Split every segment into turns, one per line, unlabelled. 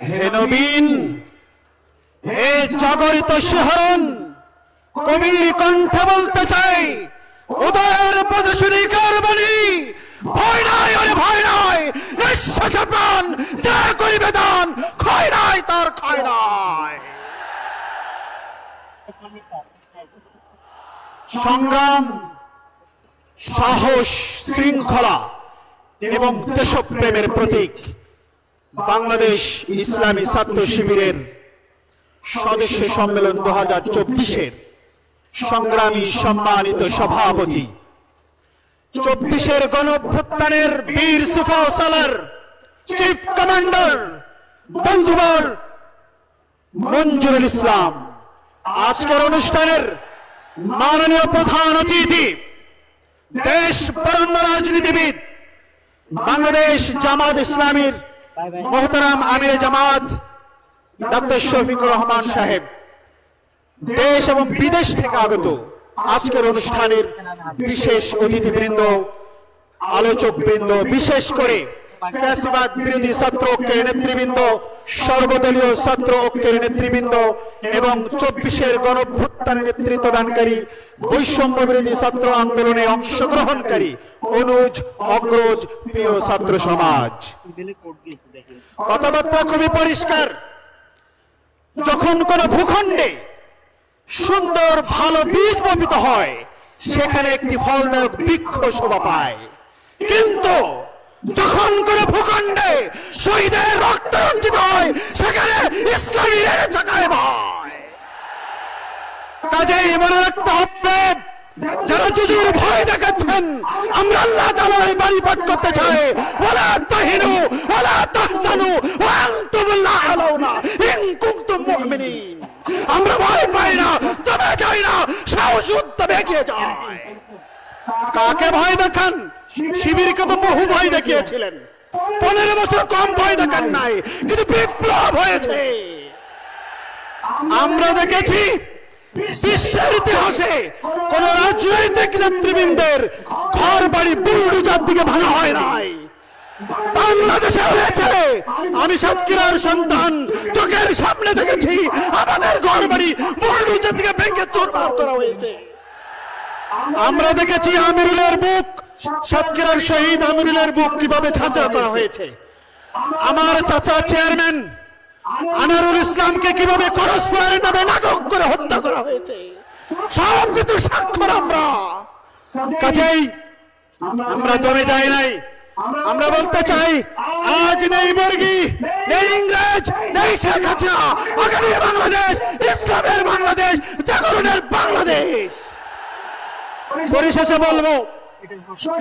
হে নবীন হে জাগরিত শিহরণ কবির কণ্ঠে বলতে চাই উদয়ের পদশুরি কারবানি ভয় নাই ওরে ভয় নাই নিঃশ্বাস প্রাণ যা করিবে দান ক্ষয় নাই তার ক্ষয় নাই। সংগ্রাম সাহস শৃঙ্খলা এবং দেশপ্রেমের প্রতীক। বাংলাদেশ ইসলামী ছাত্র শিবিরের সদস্য সম্মেলন দু হাজার চব্বিশের সংগ্রামী সম্মানিত সভাপতি। চব্বিশের গণভ্যুত্থানের বীর সুফা সালার চিফ কমান্ডার বন্ধুবর মঞ্জুরুল ইসলাম। আজকের অনুষ্ঠানের মাননীয় প্রধান অতিথি, দেশ বরণ্য রাজনীতিবিদ, বাংলাদেশ জামাত ইসলামীর মোহতারাম আমির জামাত ডক্টর শফিকুর রহমান সাহেব। দেশ এবং বিদেশ থেকে আগত আজকের অনুষ্ঠানের বিশেষ অতিথিবৃন্দ আলোচক বৃন্দ বিশেষ করে ফ্যাসিবাদ বিরোধী ছাত্র ঐক্যের নেতৃবৃন্দ সর্বদলীয় ছাত্র ঐক্যের নেতৃবৃন্দ এবং চব্বিশের গণভ্যুত্থানের নেতৃত্ব দানকারী বৈষম্য বিরোধী ছাত্র আন্দোলনে অংশগ্রহণকারী অনুজ অগ্রজ প্রিয় ছাত্র সমাজ। কথাবার্তা খুবই পরিষ্কার। যখন কোন ভূখণ্ডে সুন্দর, ভালো বীজ বপিত হয়, সেখানে একটি ফলদায়ক বৃক্ষ শোভা পায়। কিন্তু যখন কোন ভূখণ্ডে শহীদের রক্ত রঞ্জিত হয়, সেখানে ইসলামী রেড়ে চাকায় ভয়। কাজেই মনে রাখতে হবে যারা জুজুর ভয় দেখাচ্ছেন, আমরা আল্লাহ তাআলার এই বাড়ি পাঠ করতে চাই। ওয়ালা তাহিনু, ওয়ালা তাহজানু, ওয়া আনতুম লা আলাউনা, ইন কুনতুম মুমিনিন। আমরা ভয় পাই না, তবে যাই না, সাহস তবে এগিয়ে যায় কাকে ভয় দেখান? শিবিরকে তো বহু ভয় দেখিয়েছিলেন। পনেরো বছর কম ভয় দেখান নাই, কিন্তু বিপ্লব হয়েছে। আমরা দেখেছি বিশ্বের ইতিহাসে কোন রাজনৈতিক নেতৃবৃন্দের ঘর বাড়ি বুলডুজার দিকে ভাঙা হয় নাই। বাংলাদেশে হয়েছে আমি সাতক্ষীরার সন্তান, চোখের সামনে দেখেছি, আমাদের ঘর বাড়ি বুলডুজার দিকে ভেঙে চোরমার করা হয়েছে। আমরা দেখেছি আমিরুলের বুক, সাতক্ষীরার শহীদ আমিরুলের বুক কীভাবে ছাঁচা করা হয়েছে। আমার চাচা চেয়ারম্যান আনারুল ইসলামকে কীভাবে করসফায়ারের নামে নাটক করে হত্যা করা হয়েছে? সব কিছু স্বাক্ষর আমরা। কাজেই আমরা দমে যাই নাই। আমরা বলতে চাই, আজ নেই বর্গি নেই ইংরেজ, নেই শেখ হাসিনা, আগামী বাংলাদেশ, ইসলামের বাংলাদেশ, জাগরণের বাংলাদেশ। পরিশেষে বলব,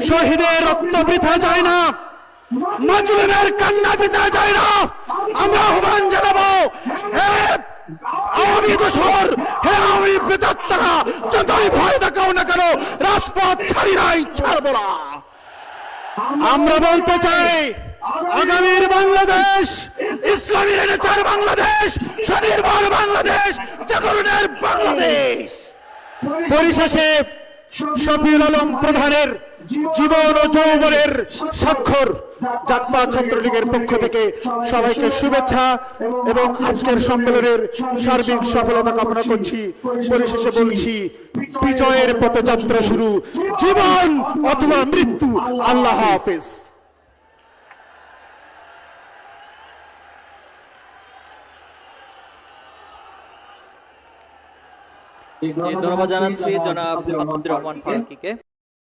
শহীদের রক্ত বৃথা যায় না, মাজলুমের কান্না পিতা যায় না আমরা আহ্বান জানাব হে আওয়ামী দোসর আওয়ামী প্রেতাত্মারা যতই ভয় দেখাও না কেন, রাজপথ ছাড়ি নাই না। আমরা বলতে চাই, আগামীর বাংলাদেশ, ইসলামী রেনেচার বাংলাদেশ, স্বনির্ভর বাংলাদেশ, জাগরণের বাংলাদেশ। পরিশেষে শফিউল আলম প্রধানের জীবন ও যৌবনের স্বাক্ষর জাতপা ছাত্রলীগের পক্ষ থেকে সবাইকে শুভেচ্ছা এবং আজকের সম্মেলনের সার্বিক সফলতা কামনা করছি। পরিশেষে বলছি, বিজয়ের পথযাত্রা শুরু। জীবন অথবা মৃত্যু, আল্লাহ হাফেজ।
ধন্যবাদ জানাচ্ছি জনাব আব্দুর রহমান ফারুকিকে।